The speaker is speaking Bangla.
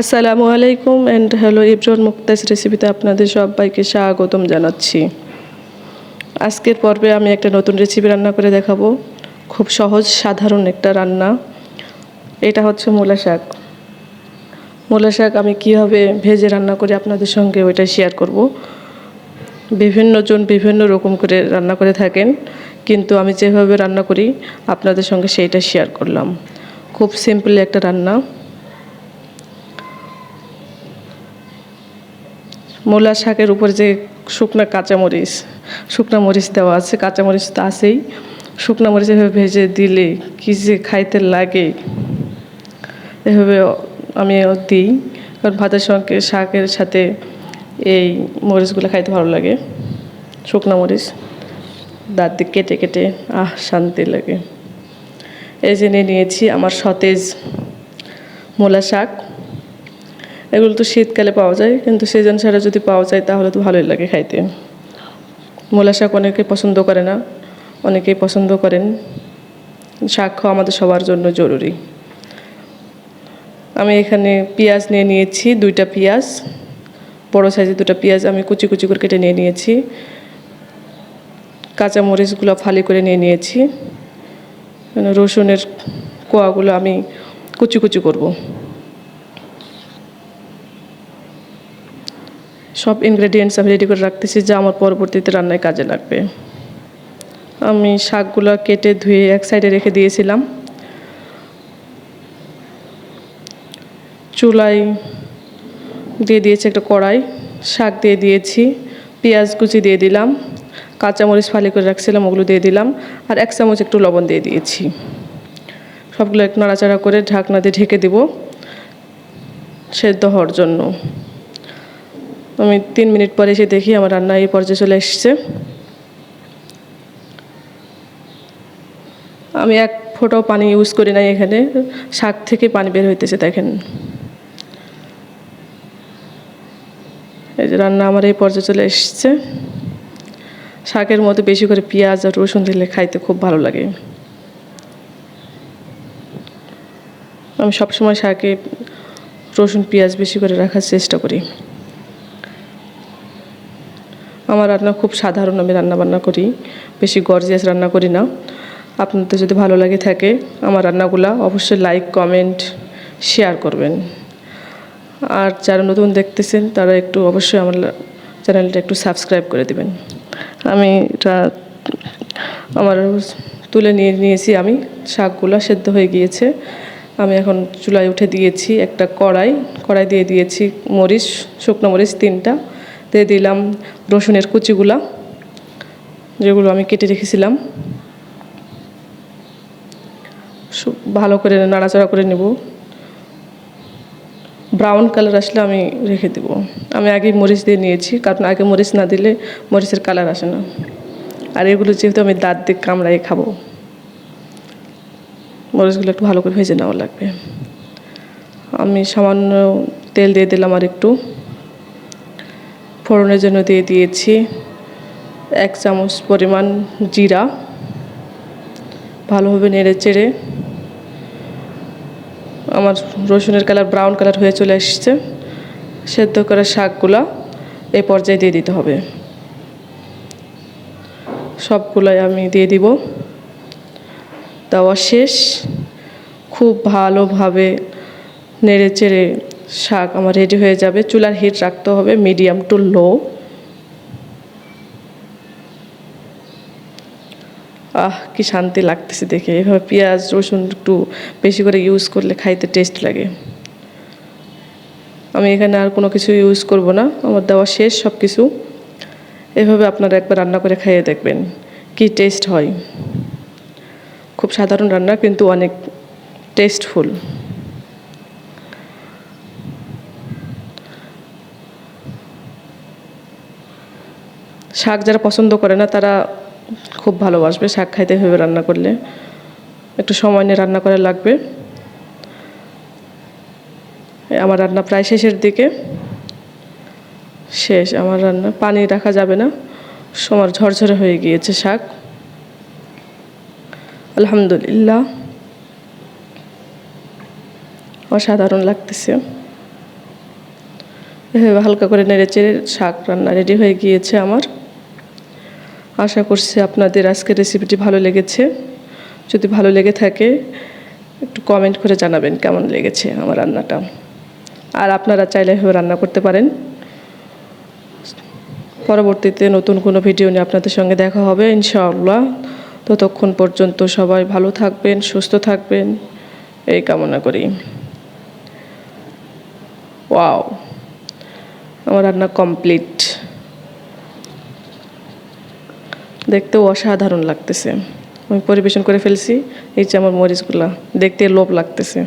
আসসালামু আলাইকুম অ্যান্ড হ্যালো ইব্রন মুক্তাস রেসিপিতে আপনাদের সবাইকে স্বাগতম জানাচ্ছি। আজকের পর্বে আমি একটা নতুন রেসিপি রান্না করে দেখাবো। খুব সহজ, সাধারণ একটা রান্না। এটা হচ্ছে মূলা শাক। মূলা শাক আমি কীভাবে ভেজে রান্না করি আপনাদের সঙ্গে ওইটা শেয়ার করব। বিভিন্ন জন বিভিন্ন রকম করে রান্না করে থাকেন, কিন্তু আমি যেভাবে রান্না করি, আপনাদের সঙ্গে সেইটা শেয়ার করলাম। খুব সিম্পল একটা রান্না। মূলা শাকের উপর যে শুকনা কাঁচামরিচ শুকনা মরিচ দেওয়া আছে কাঁচামরিচ তো আছেই। শুকনা মরিচ এভাবে ভেজে দিলে কী যে খাইতে লাগে, এভাবে আমি দিই। কারণ ভাতের সঙ্গে শাকের সাথে এই মরিচগুলো খাইতে ভালো লাগে, শুকনা মরিচ। দাঁত দিয়ে কেটে কেটে, আহ, শান্তি লাগে। এই নিয়ে নিয়েছি আমার সতেজ মূলা শাক। এগুলো তো শীতকালে পাওয়া যায়, কিন্তু সিজন ছাড়া যদি পাওয়া যায় তাহলে তো ভালোই লাগে খাইতে। মূলা শাক অনেকে পছন্দ করে না, অনেকেই পছন্দ করেন। শাক খাওয়া আমাদের সবার জন্য জরুরি। আমি এখানে পেঁয়াজ নিয়ে নিয়েছি, দুইটা পেঁয়াজ, বড়ো সাইজের দুটো পেঁয়াজ আমি কুচি কুচি করে কেটে নিয়ে নিয়েছি। কাঁচা মরিচগুলো ফালি করে নিয়ে নিয়েছি। রসুনের কোয়াগুলো আমি কুচি কুচি করব। সব ইনগ্রেডিয়েন্টস আমি রেডি করে রাখতেছি, যা আমার পরবর্তীতে রান্নায় কাজে লাগবে। আমি শাকগুলো কেটে ধুয়ে এক সাইডে রেখে দিয়েছিলাম। চুলাই দিয়ে দিয়েছি একটা কড়াই, শাক দিয়ে দিয়েছি, পেঁয়াজ কুচি দিয়ে দিলাম, কাঁচামরিচ ফালি করে রাখছিলাম, ওগুলো দিয়ে দিলাম, আর এক চামচ একটু লবণ দিয়ে দিয়েছি। সবগুলো একটু নাড়াচাড়া করে ঢাকনা দিয়ে ঢেকে দেবো সেদ্ধ হওয়ার জন্য। আমি তিন মিনিট পরে এসে দেখি আমার রান্না এই পর্যায়ে চলে এসছে। আমি এক ফোঁটাও পানি ইউজ করি নাই এখানে। শাক থেকে পানি বের হইতেছে, দেখেন। এই যে রান্না আমার এই পর্যায়ে চলে এসছে। শাকের মতো বেশি করে পেঁয়াজ আর রসুন দিলে খাইতে খুব ভালো লাগে। আমি সবসময় শাকে রসুন, পেঁয়াজ বেশি করে রাখার চেষ্টা করি। আমার রান্না খুব সাধারণ, আমি রান্না বান্না করি, বেশি গর্জিয়াস রান্না করি না। আপনাদের যদি ভালো লাগে থাকে আমার রান্নাগুলো, অবশ্যই লাইক কমেন্ট শেয়ার করবেন। আর যারা নতুন দেখতেছেন, তারা একটু অবশ্যই আমার চ্যানেলটা একটু সাবস্ক্রাইব করে দেবেন। আমি এটা আমার তুলে নিয়ে নিয়েছি আমি, শাকগুলো সেদ্ধ হয়ে গিয়েছে। আমি এখন চুলায় উঠে দিয়েছি একটা কড়াই কড়াই দিয়ে দিয়েছি মরিচ, শুকনো মরিচ তিনটা। দিয়ে দিলাম রসুনের কুচিগুলা, যেগুলো আমি কেটে রেখেছিলাম। ভালো করে নাড়াচাড়া করে নেব। ব্রাউন কালার আসলে আমি রেখে দেব। আমি আগে মরিচ দিয়ে নিয়েছি, কারণ আগে মরিচ না দিলে মরিচের কালার আসে না। আর এগুলো যেহেতু আমি দাঁত দিয়ে কামড়াই খাব, মরিচগুলো একটু ভালো করে ভেজে নেওয়া লাগবে। আমি সামান্য তেল দিয়ে দিলাম আর একটু ফোড়নের জন্য দিয়ে দিয়েছি এক চামচ পরিমাণ জিরা, ভালোভাবে নেড়ে চেড়ে। আমার রসুনের কালার ব্রাউন কালার হয়ে চলে এসছে। সেদ্ধ করা শাকগুলা এ পর্যায়ে দিয়ে দিতে হবে। সবগুলাই আমি দিয়ে দিব। দেওয়া শেষ। খুব ভালোভাবে নেড়ে চেড়ে শাক আমার রেডি হয়ে যাবে। চুলার হিট রাখতে হবে মিডিয়াম টু লো আহ, কি শান্তি লাগতেছে দেখে। এভাবে পেঁয়াজ, রসুন একটু বেশি করে ইউজ করলে খাইতে টেস্ট লাগে। আমি এখানে আর কোনো কিছু ইউজ করব না। আমার দেওয়া শেষ সব কিছু এভাবে আপনারা একবার রান্না করে খাইয়ে দেখবেন কি টেস্ট হয়। খুব সাধারণ রান্না কিন্তু অনেক টেস্টফুল শাক যারা পছন্দ করে না, তারা খুব ভালোবাসবে। শাক খাইতে হবে রান্না করলে। একটু সময় নিয়ে রান্না করা লাগবে। আমার রান্না প্রায় শেষের দিকে। শেষ। আমার রান্না পানি রাখা যাবে না। সময় ঝরঝরে হয়ে গিয়েছে শাক। আলহামদুলিল্লাহ। অসাধারণ লাগতেছে। এভাবে হালকা করে নেড়ে চেড়ে শাক রান্না রেডি হয়ে গিয়েছে আমার। আশা করছি আপনাদের আজকের রেসিপিটি ভালো লেগেছে। যদি ভালো লেগে থাকে, একটু কমেন্ট করে জানাবেন কেমন লেগেছে আমার রান্নাটা। আর আপনারা চাইলে এভাবে রান্না করতে পারেন। পরবর্তীতে নতুন কোনো ভিডিও নিয়ে আপনাদের সঙ্গে দেখা হবে, ইনশাআল্লাহ। ততক্ষণ পর্যন্ত সবাই ভালো থাকবেন, সুস্থ থাকবেন। এই কামনা করি। ওয়াও, আমার রান্না কমপ্লিট দেখতেও অসাধারণ লাগতেছে। আমি পরিবেশন করে ফেলছি এই যে আমার মরিচগুলা দেখতে লোভ লাগতেছে।